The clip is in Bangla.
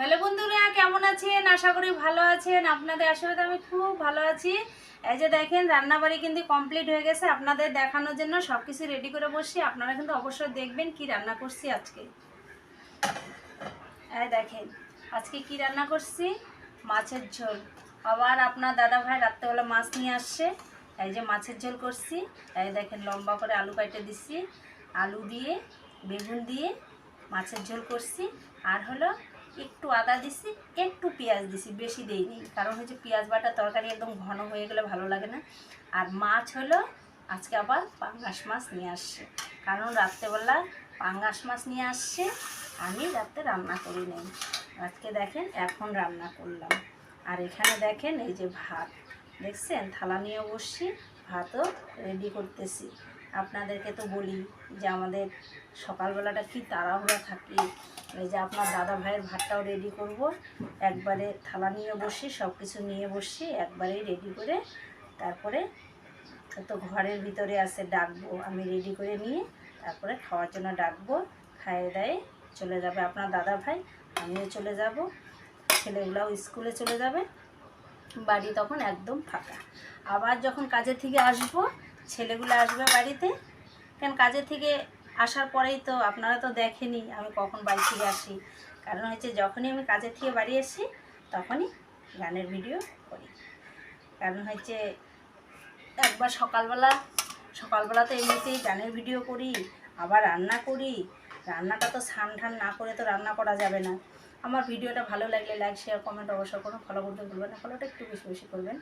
হ্যালো বন্ধুরা, কেমন আছেন? আশা করি ভালো আছেন। আপনাদের আশীর্বাদে আমি খুব ভালো আছি। এই যে দেখেন, রান্নাবাড়ি কিন্তু কমপ্লিট হয়ে গেছে। আপনাদের দেখানোর জন্য সব কিছু রেডি করে বসছি। আপনারা কিন্তু অবশ্যই দেখবেন কি রান্না করছি আজকে। এই দেখেন, আজকে কি রান্না করছি? মাছের ঝোল। আবার আপনার দাদা ভাই রাত্রেবেলা মাছ নিয়ে আসছে। এই যে মাছের ঝোল করছি। এই দেখেন, লম্বা করে আলু কাটে দিচ্ছি আলু দিয়ে, বেগুন দিয়ে মাছের ঝোল করছি। আর হলো একটু আদা দিছি, একটু পেঁয়াজ দিছি, বেশি দেইনি। কারণ হচ্ছে পেঁয়াজ বাটা তরকারি একদম ঘন হয়ে গেলে ভালো লাগে না। আর মাছ হলো আজকে আবার পাঙ্গাস মাছ নিয়ে আসছে। কারণ রাত্রেবেলা পাঙ্গাস মাছ নিয়ে আসছে, আমি রাত্রে রান্না করি নেই। আজকে দেখেন, এখন রান্না করলাম। আর এখানে দেখেন, এই যে ভাত। দেখছেন? থালা নিয়ে বসছি, ভাতও রেডি করতেছি। আপনাদেরকে তো বলি যে আমাদের সকালবেলাটা কি তাড়াহুড়া থাকে। এই যে আপনার দাদা ভাইয়ের ভাতটাও রেডি করব। একবারে থালা নিয়ে বসি সব কিছু নিয়ে বসি, একবারেই রেডি করে তারপরে তো ঘরের ভিতরে আছে ডাকবো, আমি রেডি করে নিয়ে তারপরে খাওয়ার জন্য ডাকবো, খাইয়ে দায়ে চলে যাবে আপনার দাদা ভাই, আমিও চলে যাব। ছেলেগুলাও স্কুলে চলে যাবে, বাড়ি তখন একদম ফাঁকা। আবার যখন কাজের থেকে আসব ছেলেগুলো আসবে বাড়িতে? কেন কাজের থেকে আসার পরেই তো আপনারা তো দেখেনি আমি কখন বাড়ি থেকে আসি। কারণ হচ্ছে যখনই আমি কাজের থেকে বাড়ি আসি, তখনই গানের ভিডিও করি। কারণ হচ্ছে একবার সকালবেলা সকালবেলা তো এমনিতেই গানের ভিডিও করি, আবার রান্না করি। রান্নাটা তো স্নান ঠান না করে তো রান্না করা যাবে না। আমার ভিডিওটা ভালো লাগলে লাইক শেয়ার কমেন্ট অবশ্যই করুন। ফলো করতে ভুলবেন না। ফলোটা একটু বেশি বেশি করবেন।